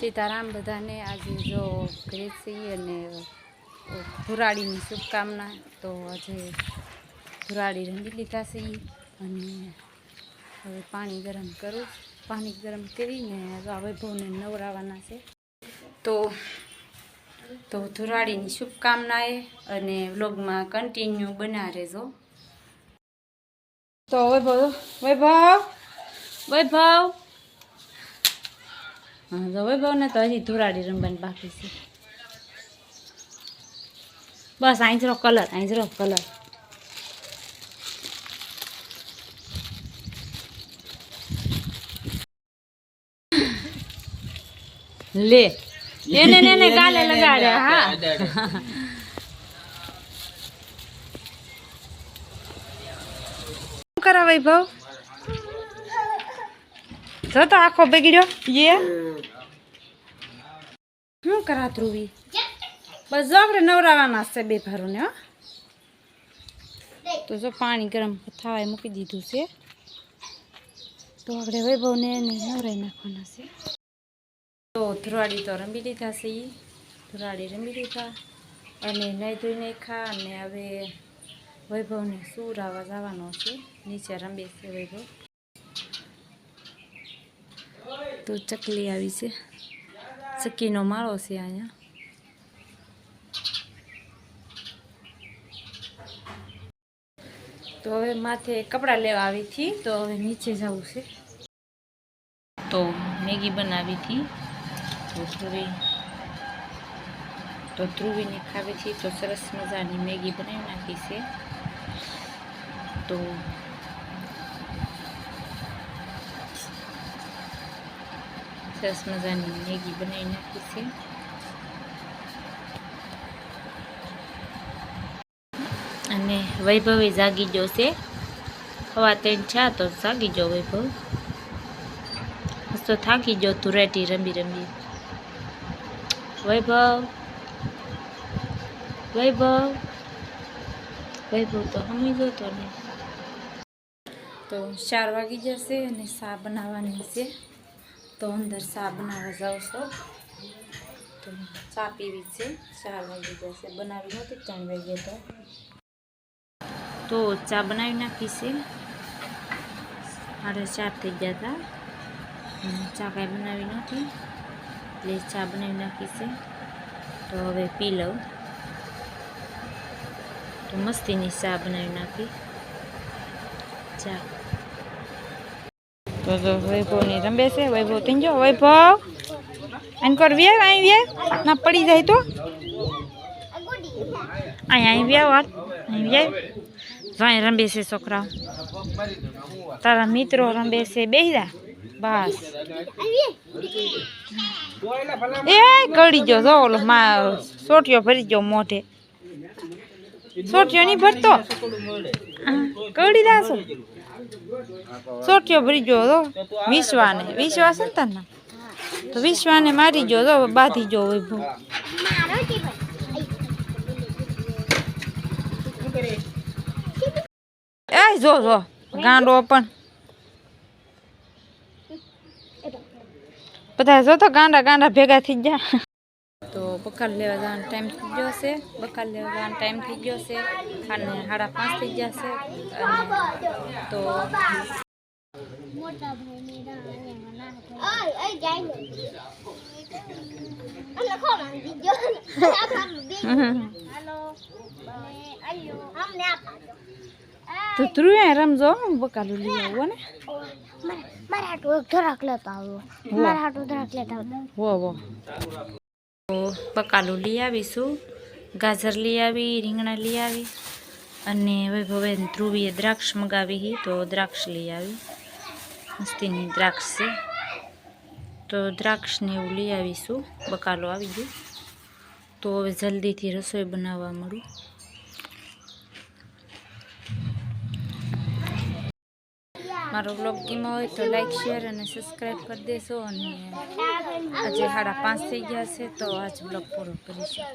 સીતારામ બધાને આજે જો ઘરે છીએ અને ધુરાડીની શુભકામના. તો આજે ધુરાડી રંગી લીધા છે અને હવે પાણી ગરમ કરું. પાણી ગરમ કરીને વૈભવને નવરાવાના છે. તો તો ધુરાડીની શુભકામનાએ અને વ્લોગમાં કન્ટિન્યુ બના રહેજો. તો વૈભવ વૈભવ વૈભવ. હા તો વૈભવને તો હજી ધોરાડી રમવાની બાકી છે. બસ આંજરો કલર આંજરો કલર. લે એને ને એને ગાલે લગાડે હા. શું કરા વૈભવ જો તો આખો બગડ્યો યે શું કરા ધ્રુવી બસ જો આપણે નવરાવાના છે બે ભારોને હો તો જો પાણી ગરમ થવાય મૂકી દીધું છે તો આપણે વૈભવને નવરાઈ નાખવાના છે તો ધુરાડી તો રમી લીધા છે એ ધુરાડી રમી લીધા અને નહીં ધોઈ ખા અને હવે વૈભવને સુરાવા જવાનો છે નીચે રમે છે વૈભવ તો ચકલી આવી છે. ચક્કીનો માળો છે અહીંયા. તો હવે માથે કપડાં લેવા આવી હતી, તો હવે નીચે જવું છે. તો મેગી બનાવી હતી. તો ધ્રુવી, તો ધ્રુવીને ખાવી હતી, તો સરસ મજાની મેગી બનાવી નાખી છે. તો સરસ મજાની મેગી બનાવી નાખી છે. અને વૈભવે જાગી ગયો છે. હવા તેન છા તો જાગી ગયો વૈભવ. તો થાકી ગયો ધુરેટી રમી રમી. વૈભવ વૈભવ વૈભવ તો હમી તો ને તો ચાર વાગી જશે અને સા બનાવવાની છે. તો અંદર ચા બનાવવા જાઉં છો. તો ચા પીવી છે. ચાર વાગી જશે. બનાવી નથી, ત્રણ વાગે તો. તો ચા બનાવી નાખી છે. સાડા ચાર થઈ ગયા હતા ચા કાંઈ બનાવી નથી. એટલે ચા બનાવી નાખી છે. તો હવે પી લઉં. તો મસ્તીની ચા બનાવી નાખી. ચા. તો જો વૈભવની રમે છે વૈભવ થઈ ગયો વૈભવ આને કર વ્યા અહીં વ્યા ના પડી જાય તો અહીં અહીં વ્યા વાત અહીં વ્યા ભાઈ રમે છે છોકરાઓ તારા મિત્રો રમે છે બેહ્યા બસ એ કડી ગયો જો ઓલો માં સોટિયો ભરી ગયો મોઢે સોટિયો નહીં ભરતો કડી દાસો સોટિયો ભરી ગયો તો વિશ્વાને, વિશ્વાસ ને તને? તો વિશ્વાને મારી ગયો તો બાંધી વૈભવ એ જો જો, ગાંડો પણ. બધા જો તો ગાંડા ગાંડા ભેગા થઈ ગયા. તો બકાલ લેવા જવાનો ટાઈમ થઈ ગયો છે. બકાલ લેવા જવાનો ટાઈમ થઈ ગયો છે. અને સાડા પાંચ થઈ ગયા છે. તો તો ધ્રુવે રમજો બકાલું લઈ આવો ને. મારા હાટું ધરાક લેતા આવો. મારા હાટું ધરાક લેતા આવો. તો બકાલું લઈ આવીશું ગાજર લઈ આવી રીંગણા લઈ આવી અને વૈભવે ધ્રુવીએ દ્રાક્ષ મગાવી હી, તો દ્રાક્ષ લઈ આવી. મસ્તીની દ્રાક્ષ છે. તો દ્રાક્ષને એવું લઈ આવીશું. બકાલો આવી ગયું. તો હવે જલ્દીથી રસોઈ બનાવવા મળું. મારો બ્લોગ ગીમો હોય તો લાઈક શેર અને સબસ્ક્રાઈબ કરી દેશો અને આજે સાડા પાંચ થઈ ગયા છે, તો આજ બ્લોગ પૂરો કરીશું.